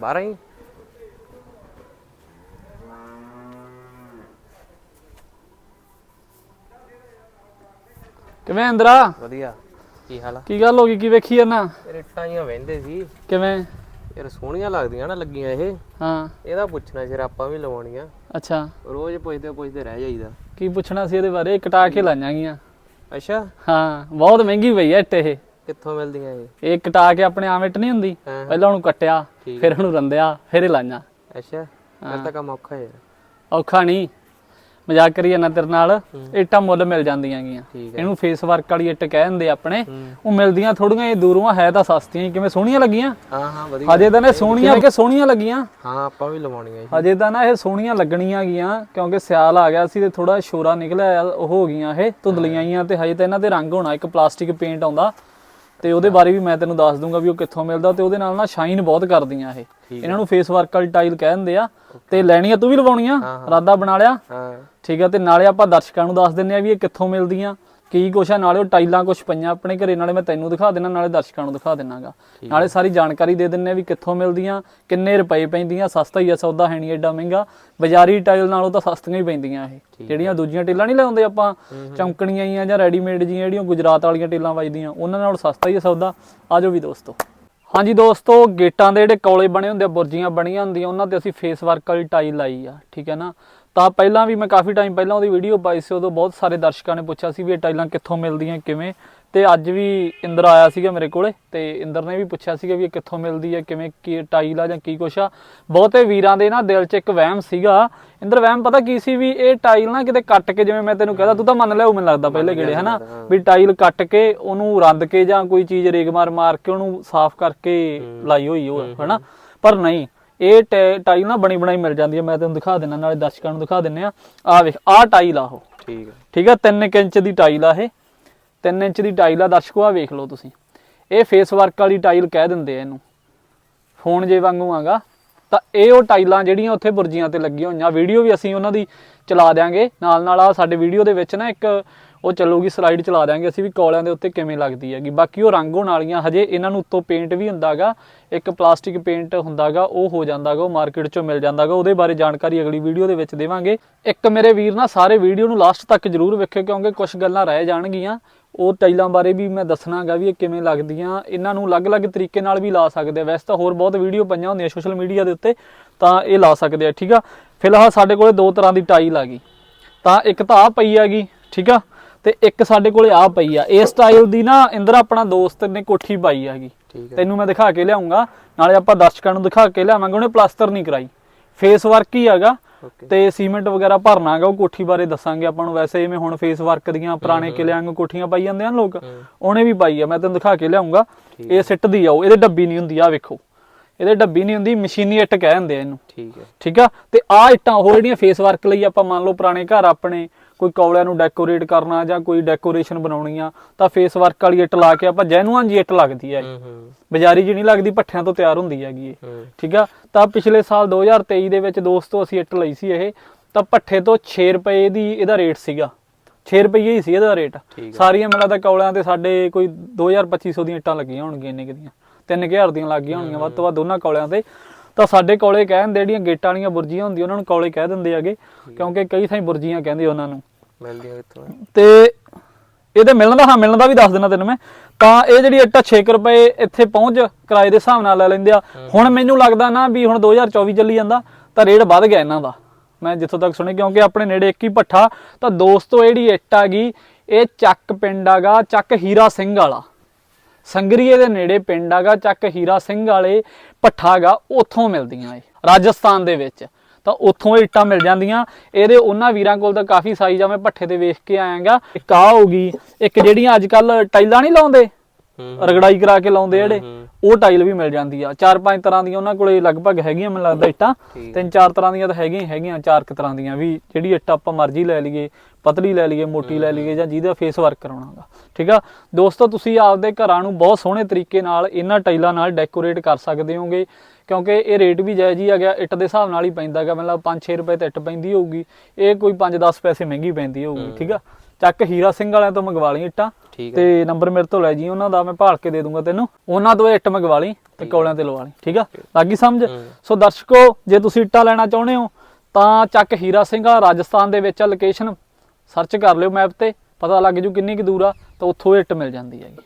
12 ਹੀ ਕਿਵੇਂ ਇੰਦਰਾ ਵਧੀਆ। ਕੀ ਹਾਲ ਆ? ਕੀ ਗੱਲ ਹੋ ਗਈ? ਕੀ ਵੇਖੀ ਜਾਂਦਾ? ਇੱਟਾਂ ਜੀਆਂ ਵਹਿੰਦੇ ਸੀ। ਕਿਵੇਂ? ਯਾਰ ਸੋਹਣੀਆਂ ਲੱਗਦੀਆਂ ਨਾ ਲੱਗੀਆਂ ਇਹ। ਹਾਂ। ਇਹਦਾ ਪੁੱਛਣਾ ਸੀ ਆਪਾਂ ਵੀ ਲਵਾਉਣੀਆਂ। ਅੱਛਾ। ਰੋਜ਼ ਪੁੱਛਦੇ ਪੁੱਛਦੇ ਰਹਿ ਜਾਈਦਾ। ਕੀ ਪੁੱਛਣਾ ਸੀ ਇਹਦੇ ਬਾਰੇ? ਕਟਾ ਕੇ ਲਾਈਆਂਗੀਆਂ ਅੱਛਾ। ਹਾਂ ਬਹੁਤ ਮਹਿੰਗੀ ਪਈ ਐ ਇੱਟ ਇਹ। ਕਿੱਥੋਂ ਮਿਲਦੀਆਂ ਇਹ? ਇਹ ਕਟਾ ਕੇ ਆਪਣੇ ਆਮ ਇੱਟ ਨਹੀਂ ਹੁੰਦੀ। ਹਾਂ। ਪਹਿਲਾਂ ਉਹਨੂੰ ਕੱਟਿਆ ਠੀਕ ਫਿਰ ਉਹਨੂੰ ਰੰਦਿਆ ਫਿਰ ਇਹ ਲਾਈਆਂ। ਅੱਛਾ ਫਿਰ ਤਾਂ ਕੰਮ ਔਖਾ ਯਾਰ ਔਖਾ ਨਹੀਂ। ਮਜ਼ਾਕ ਕਰੀ ਜਾਂਦਾ ਤੇਰੇ ਨਾਲ। ਇੱਟਾਂ ਮੁੱਲ ਮਿਲ ਜਾਂਦੀਆਂ ਗੀਆਂ। ਠੀਕ ਹੈ ਇਹਨੂੰ ਫੇਸ ਵਰਕ ਵਾਲੀ ਇੱਟ ਕਹਿ ਦਿੰਦੇ ਆਪਣੇ। ਹੂੰ। ਉਹ ਮਿਲਦੀਆਂ ਥੋੜੀਆਂ ਇਹ ਦੂਰੋਂ ਹੈ ਤਾਂ ਸਸਤੀਆਂ ਹੀ, ਕਿਵੇਂ ਸੋਹਣੀਆਂ ਲੱਗੀਆਂ? ਹਾਂ ਹਾਂ ਵਧੀਆ। ਹਜੇ ਤਾਂ ਨੇ ਸੋਹਣੀਆਂ ਕਿ ਸੋਹਣੀਆਂ ਲੱਗੀਆਂ? ਹਾਂ ਆਪਾਂ ਵੀ ਲਵਾਉਣੀਆਂ ਹਜੇ ਤਾਂ ਨਾ ਇਹ ਸੋਹਣੀਆਂ ਲੱਗਣੀਆਂ ਗੀਆਂ ਕਿਉਂਕਿ ਸਿਆਲ ਆ ਗਿਆ ਸੀ ਤੇ ਥੋੜਾ ਸ਼ੋਰਾ ਨਿਕਲਿਆ ਆ, ਉਹ ਹੋ ਗਈਆਂ ਇਹ ਧੁੰਦਲੀਆਂ ਗਈਆਂ ਤੇ ਹਜੇ ਤਾਂ ਇਹਨਾਂ ਤੇ ਰੰਗ ਹੋਣਾ। ਇੱਕ ਪਲਾਸਟਿਕ ਪੇਂਟ ਆਉਂਦਾ। ਤੇ ਉਹਦੇ ਬਾਰੇ ਵੀ ਮੈਂ ਤੈਨੂੰ ਦੱਸ ਦੂੰਗਾ ਵੀ ਉਹ ਕਿੱਥੋਂ ਮਿਲਦਾ ਤੇ ਉਹਦੇ ਨਾਲ ਨਾ ਸ਼ਾਈਨ ਬਹੁਤ ਕਰਦੀਆਂ ਇਹ। ਇਹਨਾਂ ਨੂੰ ਫੇਸ ਵਰਕ ਵਾਲੀ ਟਾਈਲ ਕਹਿ ਦਿੰਦੇ ਆ ਤੇ ਲੈਣੀਆਂ ਤੂੰ ਵੀ ਲਵਾਉਣੀਆਂ ਰਾਦਾ ਬਣਾ ਲਿਆ। ਹਾਂ। ਠੀਕ ਆ ਤੇ ਨਾਲੇ ਆਪਾਂ ਦਰਸ਼ਕਾਂ ਨੂੰ ਦੱਸ ਦਿੰਨੇ ਆ ਵੀ ਇਹ ਕਿੱਥੋਂ ਮਿਲਦੀਆਂ। ਕੀ ਕੁਛ ਆ ਨਾਲੇ ਉਹ ਟਾਈਲਾਂ ਕੁਛ ਪਈਆਂ ਆਪਣੇ ਘਰੇ ਨਾਲੇ ਮੈਂ ਤੈਨੂੰ ਦਿਖਾ ਦੇਣਾ ਨਾਲੇ ਦਰਸ਼ਕਾਂ ਨੂੰ ਦਿਖਾ ਦੇਣਾਗਾ ਨਾਲੇ ਸਾਰੀ ਜਾਣਕਾਰੀ ਦੇ ਦਿੰਨੇ ਵੀ ਕਿੱਥੋਂ ਮਿਲਦੀਆਂ ਕਿੰਨੇ ਰੁਪਏ ਪੈਂਦੀਆਂ ਸਸਤਾ ਹੀ ਆ ਸੌਦਾ ਹੈ ਨਹੀਂ ਐਡਾ ਮਹਿੰਗਾ। ਬਾਜ਼ਾਰੀ ਟਾਈਲ ਨਾਲੋਂ ਤਾਂ ਸਸਤੀਆਂ ਹੀ ਪੈਂਦੀਆਂ ਇਹ। ਜਿਹੜੀਆਂ ਦੂਜੀਆਂ ਟੇਲਾਂ ਨਹੀਂ ਲਾਉਂਦੇ ਆਪਾਂ ਚਮਕਣੀਆਂ ਹੀ। ਆ ਜਾਂ ਰੈਡੀਮੇਡ ਜੀਆਂ ਜਿਹੜੀਆਂ ਗੁਜਰਾਤ ਵਾਲੀਆਂ ਟੇਲਾਂ ਵੱਜਦੀਆਂ ਉਹਨਾਂ ਨਾਲੋਂ ਸਸਤਾ ਹੀ ਆ ਸੌਦਾ। ਆਜੋ ਵੀ ਦੋਸਤੋ। ਹਾਂਜੀ ਦੋਸਤੋ, ਗੇਟਾਂ ਦੇ ਜਿਹੜੇ ਕੌਲੇ ਬਣੇ ਹੁੰਦੇ ਆ, ਬੁਰਜੀਆਂ ਬਣੀਆਂ ਹੁੰਦੀਆਂ, ਉਹਨਾਂ ਤੇ ਅਸੀਂ ਫੇਸ ਵਰਕ ਵਾਲੀ ਟਾਈਲ ਲਾਈ ਆ, ਠੀਕ ਹੈ ਨਾ? ਤਾਂ ਪਹਿਲਾਂ ਵੀ ਮੈਂ ਕਾਫੀ ਟਾਈਮ ਪਹਿਲਾਂ ਉਹਦੀ ਵੀਡੀਓ ਪਾਈ ਸੀ, ਉਦੋਂ ਬਹੁਤ ਸਾਰੇ ਦਰਸ਼ਕਾਂ ਨੇ ਪੁੱਛਿਆ ਸੀ ਵੀ ਇਹ ਟਾਈਲਾਂ ਕਿੱਥੋਂ ਮਿਲਦੀਆਂ, ਕਿਵੇਂ? ਤੇ ਅੱਜ ਵੀ ਇੰਦਰ ਆਇਆ ਸੀਗਾ ਮੇਰੇ ਕੋਲੇ ਤੇ ਇੰਦਰ ਨੇ ਵੀ ਪੁੱਛਿਆ ਸੀਗਾ ਵੀ ਇਹ ਕਿੱਥੋਂ ਮਿਲਦੀ ਹੈ ਕਿਵੇਂ ਕੀ ਟਾਈਲ ਆ ਜਾਂ ਕੀ ਕੁਛ ਆ। ਬਹੁਤੇ ਵੀਰਾਂ ਦੇ ਨਾ ਦਿਲ 'ਚ ਇੱਕ ਵਹਿਮ ਸੀਗਾ। ਇੰਦਰ ਵਹਿਮ ਪਤਾ ਕੀ ਸੀ ਵੀ ਇਹ ਟਾਈਲ ਨਾ ਕਿਤੇ ਕੱਟ ਕੇ ਜਿਵੇਂ ਮੈਂ ਤੈਨੂੰ ਕਹਦਾ ਤੂੰ ਤਾਂ ਮੰਨ ਲਿਆ ਉਹ ਮੈਨੂੰ ਲੱਗਦਾ ਪਹਿਲੇ ਗੇੜੇ ਹਨਾ? ਵੀ ਟਾਈਲ ਕੱਟ ਕੇ ਉਹਨੂੰ ਰੰਦ ਕੇ ਜਾਂ ਕੋਈ ਚੀਜ਼ ਰੇਗ ਮਾਰ ਮਾਰ ਕੇ ਉਹਨੂੰ ਸਾਫ਼ ਕਰਕੇ ਲਾਈ ਹੋਈ ਉਹ ਹਨਾ? ਪਰ ਨਹੀਂ ਇਹ ਟਾਈਲ ਨਾ ਬਣੀ ਬਣਾਈ ਮਿਲ ਜਾਂਦੀ ਹੈ। ਮੈਂ ਤੈਨੂੰ ਦਿਖਾ ਦਿੰਦਾ ਨਾਲੇ ਦਰਸ਼ਕਾਂ ਨੂੰ ਦਿਖਾ ਦਿੰਨੇ ਆ। ਆ ਵੇਖ ਆ ਟਾਈਲ ਆ ਉਹ। ਠੀਕ ਹੈ ਠੀਕ ਆ 3 ਇੰਚ ਦੀ ਟਾਈਲ ਆ ਇਹ। 3 ਇੰਚ ਦੀ ਟਾਈਲ ਆ, ਦਰਸ਼ਕੋ ਆ ਵੇਖ ਲਓ ਤੁਸੀਂ। ਇਹ ਫੇਸ ਵਰਕ ਵਾਲੀ ਟਾਈਲ ਕਹਿ ਦਿੰਦੇ ਆ ਇਹਨੂੰ। ਫੋਨ ਜੇ ਵਾਂਗੂ ਆਗਾ, ਤਾਂ ਇਹ ਉਹ ਟਾਈਲਾਂ ਜਿਹੜੀਆਂ ਉੱਥੇ ਬੁਰਜੀਆਂ ਤੇ ਲੱਗੀਆਂ ਹੋਈਆਂ। ਵੀਡੀਓ ਵੀ ਅਸੀਂ ਉਹਨਾਂ ਦੀ ਚਲਾ ਦਿਆਂਗੇ। ਨਾਲ ਨਾਲ ਆ ਸਾਡੇ ਵੀਡੀਓ ਦੇ ਵਿੱਚ ਨਾ ਇੱਕ ਉਹ ਚੱਲੂਗੀ ਸਲਾਈਡ ਚਲਾ ਦਿਆਂਗੇ, ਅਸੀਂ ਵੀ ਕੌਲਿਆਂ ਦੇ ਉੱਤੇ ਕਿਵੇਂ ਲੱਗਦੀ ਹੈਗੀ। ਬਾਕੀ ਉਹ ਰੰਗ ਹੋਣ ਵਾਲੀਆਂ, ਹਜੇ ਇਹਨਾਂ ਨੂੰ ਉੱਤੋਂ ਪੇਂਟ ਵੀ ਹੁੰਦਾਗਾ, ਇੱਕ ਪਲਾਸਟਿਕ ਪੇਂਟ ਹੁੰਦਾਗਾ, ਉਹ ਹੋ ਜਾਂਦਾਗਾ, ਉਹ ਮਾਰਕੀਟ ਚੋਂ ਮਿਲ ਜਾਂਦਾਗਾ। ਉਹਦੇ ਬਾਰੇ ਜਾਣਕਾਰੀ ਅਗਲੀ ਵੀਡੀਓ ਦੇ ਵਿੱਚ ਦੇਵਾਂਗੇ। ਇੱਕ ਮੇਰੇ ਵੀਰ ਨਾ ਸਾਰੇ ਵੀਡੀਓ ਨੂੰ ਲਾਸਟ ਤੱਕ ਜਰੂਰ ਵੇਖਿਓ, ਕਿਉਂਕਿ ਕੁਝ ਗੱਲਾਂ ਰਹਿ ਜਾਣਗੀਆਂ। ਉਹ ਟਾਈਲਾਂ ਬਾਰੇ ਵੀ ਮੈਂ ਦੱਸਣਾਗਾ ਵੀ ਇਹ ਕਿਵੇਂ ਲੱਗਦੀਆਂ। ਇਹਨਾਂ ਨੂੰ ਅਲੱਗ-ਅਲੱਗ ਤਰੀਕੇ ਨਾਲ ਵੀ ਲਾ ਸਕਦੇ ਆ। ਵੈਸੇ ਤਾਂ ਹੋਰ ਬਹੁਤ ਵੀਡੀਓ ਪਈਆਂ ਹੁੰਦੀਆਂ ਸੋਸ਼ਲ ਮੀਡੀਆ ਦੇ ਉੱਤੇ, ਤਾਂ ਇਹ ਲਾ ਸਕਦੇ ਆ, ਠੀਕ ਆ? ਫਿਲਹਾਲ ਸਾਡੇ ਕੋਲੇ ਦੋ ਤਰ੍ਹਾਂ ਦੀ ਟਾਈਲ ਆ ਗਈ। ਤਾਂ ਇੱਕ ਤਾਂ ਆ ਪਈ ਹੈਗੀ, ਠੀਕ ਆ? ਤੇ ਇੱਕ ਸਾਡੇ ਕੋਲੇ ਆ ਪਈ ਆ। ਇਸ ਟਾਈਲ ਦੀ ਨਾ ਇੰਦਰ ਆਪਣਾ ਦੋਸਤ ਨੇ ਕੋਠੀ ਪਾਈ ਹੈਗੀ। ਤੈਨੂੰ ਮੈਂ ਦਿਖਾ ਕੇ ਲਿਆਉਂਗਾ। ਨਾਲੇ ਆਪਾਂ ਦਰਸ਼ਕਾਂ ਨੂੰ ਦਿਖਾ ਕੇ ਲਿਆਵਾਂਗੇ ਉਹਨੇ ਪਲਾਸਟਰ ਨਹੀਂ ਕਰਾਈ। ਫੇਸ ਵਰਕ ਹੀ ਹੈਗਾ। ਤੇ ਸੀਮੈਂਟ ਵਗੈਰਾ ਭਰਨਾਗਾ ਉਹ ਕੋਠੀ ਬਾਰੇ ਦੱਸਾਂਗੇ ਆਪਾਂ ਨੂੰ। ਵੈਸੇ ਜਿਵੇਂ ਹੁਣ ਫੇਸ ਵਰਕ ਦੀਆਂ ਪੁਰਾਣੇ ਕਿਲਿਆਂ ਨੂੰ ਕੋਠੀਆਂ ਪਾਈ ਜਾਂਦੇ ਹਨ ਲੋਕ ਉਹਨੇ ਵੀ ਪਾਈ ਆ। ਮੈਂ ਤੈਨੂੰ ਦਿਖਾ ਕੇ ਲਿਆਉਂਗਾ। ਇਹ ਸਿੱਟ ਦੀ ਆ ਉਹ। ਇਹਦੇ ਡੱਬੀ ਨਹੀਂ ਹੁੰਦੀ ਆ ਵੇਖੋ। ਇਹਦੇ ਡੱਬੀ ਨਹੀਂ ਹੁੰਦੀ ਮਸ਼ੀਨੀ ਇੱਟ ਕਹਿ ਦਿੰਦੇ ਆ ਇਹਨੂੰ। ਠੀਕ ਹੈ। ਠੀਕ ਆ? ਤੇ ਆ ਇੱਟਾਂ ਉਹ ਜਿਹੜੀਆਂ ਫੇਸ ਵਰਕ ਲਈ ਆਪਾਂ ਮੰਨ ਲਓ ਪੁਰਾਣੇ ਘਰ ਆਪਣੇ ਕੋਈ ਕੌਲਿਆਂ ਨੂੰ ਡੈਕੋਰੇਟ ਕਰਨਾ ਜਾਂ ਕੋਈ ਡੈਕੋਰੇਸ਼ਨ ਬਣਾਉਣੀ ਆ ਤਾਂ ਫੇਸ ਵਰਕ ਵਾਲੀ ਇੱਟ ਲਾ ਕੇ ਆਪਾਂ ਜੈਨੂਅਨ ਜੀ ਇੱਟ ਲੱਗਦੀ ਹੈ ਬਾਜ਼ਾਰੀ ਜੀ ਨਹੀਂ ਲੱਗਦੀ ਪੱਠਿਆਂ ਤੋਂ ਤਿਆਰ ਹੁੰਦੀ ਹੈਗੀ ਇਹ। ਠੀਕ ਆ? ਤਾਂ ਪਿਛਲੇ ਸਾਲ 2023 ਦੇ ਵਿੱਚ ਦੋਸਤੋ ਅਸੀਂ ਇੱਟ ਲਈ ਸੀ ਇਹ ਤਾਂ ਪੱਠੇ ਤੋਂ 6 ਰੁਪਏ ਦੀ ਇਹਦਾ ਰੇਟ ਸੀਗਾ। 6 ਰੁਪਏ ਹੀ ਸੀ ਇਹਦਾ ਰੇਟ। ਸਾਰੀਆਂ ਮਿਲਾ ਦਾ ਕੌਲਿਆਂ ਤੇ ਸਾਡੇ ਕੋਈ 2250 ਦੀਆਂ ਇੱਟਾਂ ਲੱਗੀਆਂ ਹੋਣਗੀਆਂ ਇੰਨੇ ਕੁ ਦੀਆਂ। 3000 ਦੀਆਂ ਲੱਗੀਆਂ ਹੋਣਗੀਆਂ ਵੱਧ ਤੋਂ ਵੱਧ ਦੋਨਾਂ ਕੌਲਿਆਂ ਤੇ। ਤਾਂ ਸਾਡੇ ਕੌਲੇ ਕਹਿ ਦਿੰਦੇ ਜਿਹੜੀਆਂ ਗੇਟਾਂ ਵਾਲੀਆਂ ਬੁਰਜੀਆਂ ਹੁੰਦੀਆਂ ਉਹਨਾਂ ਨੂੰ ਕੌਲੇ ਕਹਿ ਦਿੰਦੇ ਹੈਗੇ ਕਿਉਂਕਿ ਕਈ ਥਾਈਂ ਬੁਰਜੀਆਂ ਕਹਿੰਦੇ ਉਹਨਾਂ ਨੂੰ। ਮਿਲਦੀਆਂ ਕਿੱਥੋਂ? ਤੇ ਇਹਦੇ ਮਿਲਣ ਦਾ ਹਾਂ ਮਿਲਣ ਦਾ ਵੀ ਦੱਸ ਦੇਣਾ ਤੈਨੂੰ ਮੈਂ। ਤਾਂ ਇਹ ਜਿਹੜੀ ਇੱਟਾ 6 ਰੁਪਏ ਇੱਥੇ ਪਹੁੰਚ ਕਿਰਾਏ ਦੇ ਹਿਸਾਬ ਨਾਲ ਲੈ ਲੈਂਦੇ ਆ। ਹੁਣ ਮੈਨੂੰ ਲੱਗਦਾ ਨਾ ਵੀ ਹੁਣ 2024 ਚੱਲੀ ਜਾਂਦਾ ਤਾਂ ਰੇਟ ਵੱਧ ਗਿਆ ਇਹਨਾਂ ਦਾ। ਮੈਂ ਜਿੱਥੋਂ ਤੱਕ ਸੁਣੀ ਕਿਉਂਕਿ ਆਪਣੇ ਨੇੜੇ ਇੱਕ ਹੀ ਭੱਠਾ ਤਾਂ ਦੋਸਤੋ ਜਿਹੜੀ ਇੱਟ ਆ ਗਈ ਇਹ ਚੱਕ ਪਿੰਡ ਆਗਾ ਚੱਕ ਹੀਰਾ ਸਿੰਘ ਵਾਲਾ। ਸੰਗਰੀਏ ਦੇ ਨੇੜੇ ਪਿੰਡ ਆਗਾ ਚੱਕ ਹੀਰਾ ਸਿੰਘ ਵਾਲੇ ਭੱਠਾਗਾ ਉੱਥੋਂ ਮਿਲਦੀਆਂ ਇਹ ਰਾਜਸਥਾਨ ਦੇ ਵਿੱਚ। ਤਾਂ ਉੱਥੋਂ ਇੱਟਾਂ ਮਿਲ ਜਾਂਦੀਆਂ। ਇਹਦੇ ਉਹਨਾਂ ਵੀਰਾਂ ਕੋਲ ਤਾਂ ਕਾਫੀ ਸਾਈਜ਼ ਆ ਮੈਂ ਭੱਠੇ ਤੇ ਵੇਖ ਕੇ ਆਇਆਗਾ। ਇੱਕ ਆ ਹੋਗੀ ਇੱਕ ਜਿਹੜੀਆਂ ਅੱਜ ਕੱਲ ਟਾਈਲਾਂ ਨਹੀਂ ਲਾਉਂਦੇ ਹੂੰ ਰਗੜਾਈ ਕਰਾ ਕੇ ਲਾਉਂਦੇ ਜਿਹੜੇ ਹੂੰ। ਉਹ ਟਾਈਲ ਵੀ ਮਿਲ ਜਾਂਦੀ ਆ ਚਾਰ ਪੰਜ ਤਰ੍ਹਾਂ ਦੀਆਂ ਉਹਨਾਂ ਕੋਲੇ ਲਗਭਗ ਹੈਗੀਆਂ ਮੈਨੂੰ ਲੱਗਦਾ ਇੱਟਾਂ। ਤਿੰਨ ਚਾਰ ਤਰ੍ਹਾਂ ਦੀਆਂ ਤਾਂ ਹੈਗੀਆਂ ਹੀ ਹੈਗੀਆਂ ਚਾਰ ਕੁ ਤਰ੍ਹਾਂ ਦੀਆਂ ਵੀ ਜਿਹੜੀ ਇੱਟ ਆਪਾਂ ਮਰਜ਼ੀ ਲੈ ਲਈਏ ਪਤਲੀ ਲੈ ਲਈਏ ਮੋਟੀ ਲੈ ਲਈਏ ਜਾਂ ਜਿਹਦਾ ਫੇਸ ਵਰਕ ਕਰਾਉਣਾਗਾ ਠੀਕ ਆ? ਦੋਸਤੋ ਤੁਸੀਂ ਆਪਦੇ ਘਰਾਂ ਨੂੰ ਬਹੁਤ ਸੋਹਣੇ ਤਰੀਕੇ ਨਾਲ ਇਹਨਾਂ ਟਾਈਲਾਂ ਨਾਲ ਡੈਕੋਰੇਟ ਕਰ ਸਕਦੇ ਹੋਗੇ ਕਿਉਂਕਿ ਇਹ ਰੇਟ ਵੀ ਜਾਇਜ਼ ਹੀ ਆ ਗਿਆ ਇੱਟ ਦੇ ਹਿਸਾਬ ਨਾਲ ਹੀ ਪੈਂਦਾ ਗਾ। ਮਤਲਬ 5-6 ਰੁਪਏ ਤੇ ਇੱਟ ਪੈਂਦੀ ਹੋਊਗੀ ਇਹ ਕੋਈ 5-10 ਪੈਸੇ ਮਹਿੰਗੀ ਪੈਂਦੀ ਹੋਊਗੀ ਠੀਕ ਆ? ਚੱਕ ਹੀਰਾ ਸਿੰਘ ਵਾਲਿਆਂ ਤੋਂ ਮੰਗਵਾ ਲਈ ਇੱਟਾਂ ਤੇ ਨੰਬਰ ਮੇਰੇ ਤੋਂ ਲੈ ਜੀ ਉਹਨਾਂ ਦਾ ਮੈਂ ਭਾਲ ਕੇ ਦੇ ਦੂੰਗਾ ਤੈਨੂੰ। ਉਹਨਾਂ ਤੋਂ ਇੱਟ ਮੰਗਵਾ ਲਈ ਤੇ ਕੋਲਿਆਂ ਤੇ ਲਵਾ ਲਈ ਠੀਕ ਆ? ਲੱਗੀ ਸਮਝ? ਸੋ ਦਰਸ਼ਕੋ ਜੇ ਤੁਸੀਂ ਇੱਟਾਂ ਲੈਣਾ ਚਾਹੁੰਦੇ ਹੋ ਤਾਂ ਚੱਕ ਹੀਰਾ ਸਿੰਘ ਰਾਜਸਥਾਨ ਦੇ ਵਿੱਚ ਆ ਲੋਕੇਸ਼ਨ ਸਰਚ ਕਰ ਲਿਓ ਮੈਪ ਤੇ, ਪਤਾ ਲੱਗ ਜੂ ਕਿੰਨੀ ਕੁ ਦੂਰ ਆ, ਤਾਂ ਉੱਥੋਂ ਇਹ ਇੱਟ ਮਿਲ ਜਾਂਦੀ ਹੈਗੀ।